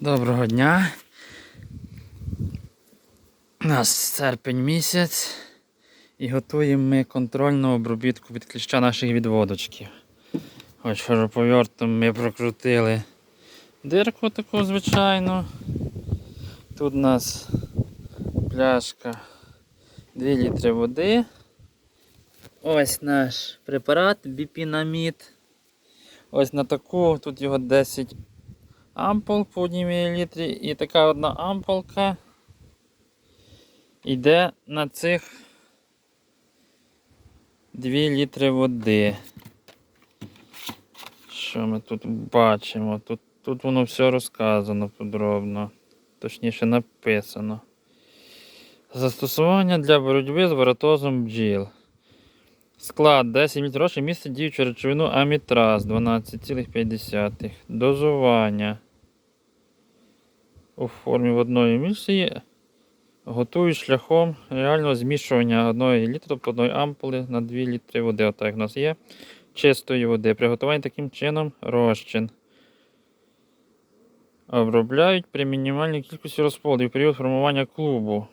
Доброго дня. У нас серпень місяць і готуємо ми контрольну обробітку від кліща наших відводочків. Ось шуруповертом ми прокрутили дирку таку звичайну. Тут у нас пляшка 2 літри води. Ось наш препарат біпінамід. Ось на таку, тут його 10 ампул по 1 мл і така одна ампулка йде на цих 2 літри води. Що ми тут бачимо? Тут, тут воно все розказано подробно, точніше написано. Застосування для боротьби з воротозом бджіл. Склад 10 мл містить діючу речовину амітраз 12,5. Дозування. У формі водної емульсії готують шляхом реального змішування 1 літра, тобто 1 ампули на 2 літри води. Отак у нас є чистої води. Приготування таким чином розчин. Обробляють при мінімальній кількості розплодів період формування клубу.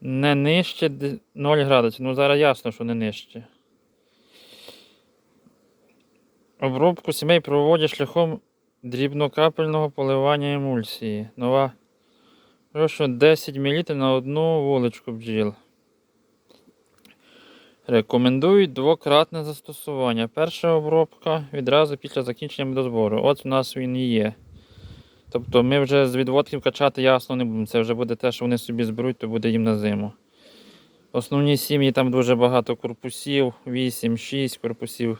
Не нижче 0 градусів. Ну зараз ясно, що не нижче. Обробку сімей проводять шляхом дрібнокапельного поливання емульсії. Нова. Прошу 10 мл на одну вуличку бджіл. Рекомендують двократне застосування. Перша обробка відразу після закінчення медозбору. От у нас він і є. Тобто ми вже з відводків качати ясно не будемо. Це вже буде те, що вони собі зберуть, то буде їм на зиму. Основні сім'ї там дуже багато корпусів, 8-6 корпусів.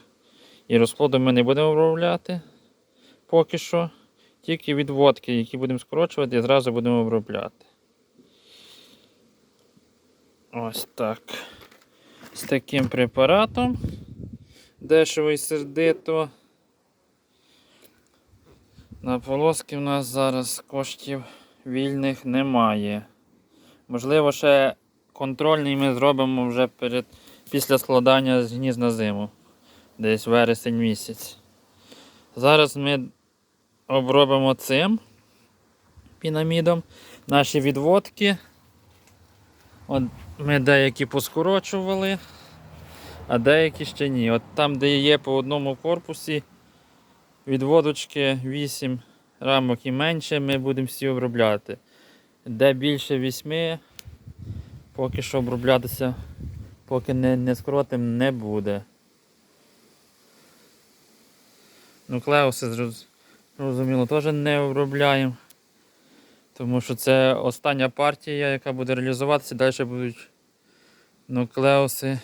І розплоду ми не будемо обробляти поки що. Тільки відводки, які будемо скорочувати, і зразу будемо обробляти. Ось так. З таким препаратом. Дешево і сердито. На полоски в нас зараз коштів вільних немає. Можливо, ще контрольний ми зробимо вже перед, після складання з гнізд на зиму. Десь вересень місяць. Зараз ми обробимо цим пінамідом наші відводки. От ми деякі поскорочували, а деякі ще ні. От там, де є по одному корпусі відводочки 8 рамок і менше, ми будемо всі обробляти. Де більше 8, поки що оброблятися, поки не, не скоротим, не буде. Нуклеуси зроз- зрозуміло теж не обробляємо. Тому що це остання партія, яка буде реалізуватися, далі будуть нуклеуси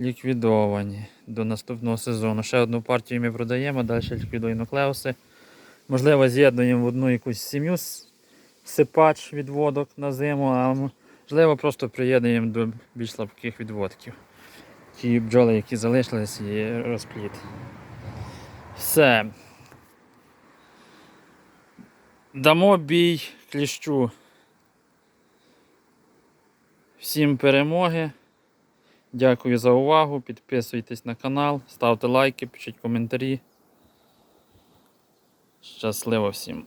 ліквідовані до наступного сезону. Ще одну партію ми продаємо, далі ліквідуємо нуклеуси. Можливо, з'єднуємо в одну якусь сім'ю сипач відводок на зиму, а можливо просто приєднуємо до більш слабких відводків. Ті бджоли, які залишились, і розплід. Все. Дамо бій кліщу. Всім перемоги. Дякую за увагу. Підписуйтесь на канал, ставте лайки, пишіть коментарі. Щасливо всім!